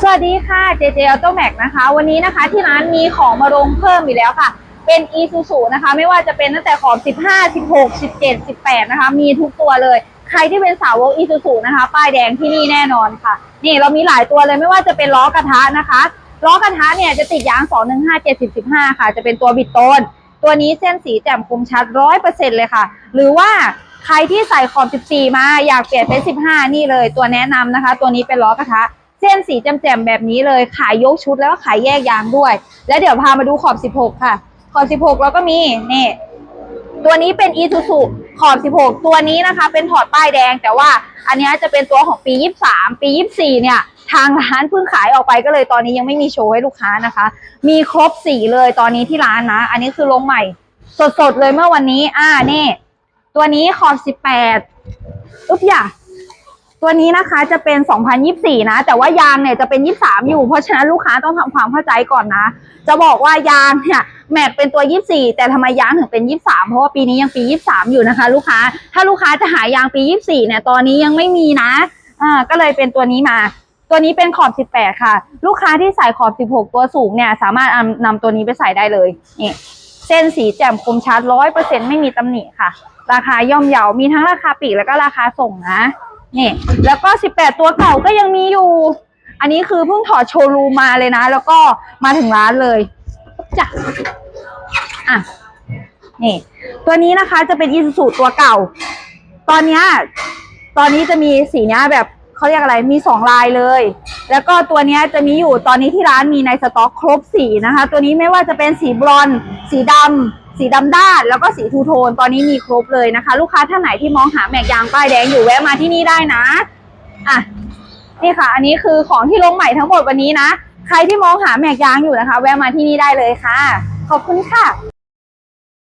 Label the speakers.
Speaker 1: สวัสดีค่ะ JJ Auto Max นะคะ วันนี้นะคะที่ร้านมีของมาลงเพิ่มอีกแล้วค่ะ เป็น Isuzu นะคะ ไม่ว่าจะเป็นตั้งแต่ขอบ 15 16 17 18 นะคะ มีทุกตัวเลย ใครที่เป็นสาวก Isuzu นะคะ ป้ายแดงที่นี่แน่นอนค่ะ นี่เรามีหลายตัวเลยไม่ว่าจะเป็นล้อกระทะนะคะ ล้อกระทะเนี่ยจะติดยาง 215 70 15 ค่ะ จะเป็นตัวบิดโตน ตัวนี้เส้นสีแจ่มคมชัด 100%เลยค่ะ หรือว่าใครที่ใส่ขอบ 14 มาอยากเปลี่ยนเป็น 15 นี่เลย ตัวแนะนำนะคะ ตัวนี้เป็นล้อกระทะ เส้นสีแจ่มๆแบบนี้เลย ขายยกชุดแล้วก็ขายแยกยางด้วย แล้วเดี๋ยวพามาดูขอบ 16 ค่ะ ขอบ 16แล้วก็มีนี่ตัวนี้เป็น e ี u z u ขอบ 16 ตัวนี้นะคะ เป็นถอดป้ายแดง แต่ว่าอันนี้จะเป็นตัวของปี 23 ปี 24 เนี่ย ทางร้านเพิ่งขายออกไปก็เลยตอนนี้ยังไม่มีโชว์ให้ลูกค้านะคะ มีครบสีเลยตอนนี้ที่ร้านนะ อันนี้คือลงใหม่ สดๆเลยเมื่อวันนี้ อ่านี่ ตัวนี้ขอบ 18 อุ๊บอย่า ตัวนี้นะคะจะเป็น 2024 นะ แต่ว่ายางเนี่ยจะเป็น 23 อยู่ เพราะฉะนั้นลูกค้าต้องทำความเข้าใจก่อนนะ จะบอกว่ายางเนี่ยแม็กเป็นตัว 24 แต่ทำไมยางถึงเป็น 23 เพราะว่าปีนี้ยังปี 23 อยู่นะคะ ลูกค้า ถ้าลูกค้าจะหายางปี 24 เนี่ย ตอนนี้ยังไม่มีนะ อ่า ก็เลยเป็นตัวนี้มา ตัวนี้เป็นขอบ 18 ค่ะ ลูกค้าที่ใส่ขอบ 16 ตัวสูงเนี่ย สามารถเอานำตัวนี้ไปใส่ได้เลย นี่เส้นสีแจ่มคมชัด100%ไม่มีตำหนิค่ะ ราคาย่อมเยา มีทั้งราคาปีกแล้วก็ราคาส่งนะ นี่ แล้วก็ 18 ตัวเก่าก็ยังมีอยู่ อันนี้คือเพิ่งถอดโชว์รูมมาเลยนะ แล้วก็มาถึงร้านเลยจ้ะอะนี่ ตัวนี้นะคะจะเป็นอีซูซูตัวเก่า ตอนนี้ตอนนี้จะมีสีเนี้ยแบบเขาเรียกอะไรมีสองลายเลย แล้วก็ตัวเนี้ยจะมีอยู่ตอนนี้ที่ร้านมีในสต็อกครบสีนะคะ ตัวนี้ไม่ว่าจะเป็นสีบรอน สีดำ สีดำด้านแล้วก็สีทูโทน ตอนนี้มีครบเลยนะคะ ลูกค้าท่านไหนที่มองหาแม็กยางป้ายแดงอยู่แวะมาที่นี่ได้นะอะนี่ค่ะ อันนี้คือของที่ลงใหม่ทั้งหมดวันนี้นะ ใครที่มองหาแม็กยางอยู่นะคะ แวะมาที่นี่ได้เลยค่ะ ขอบคุณค่ะ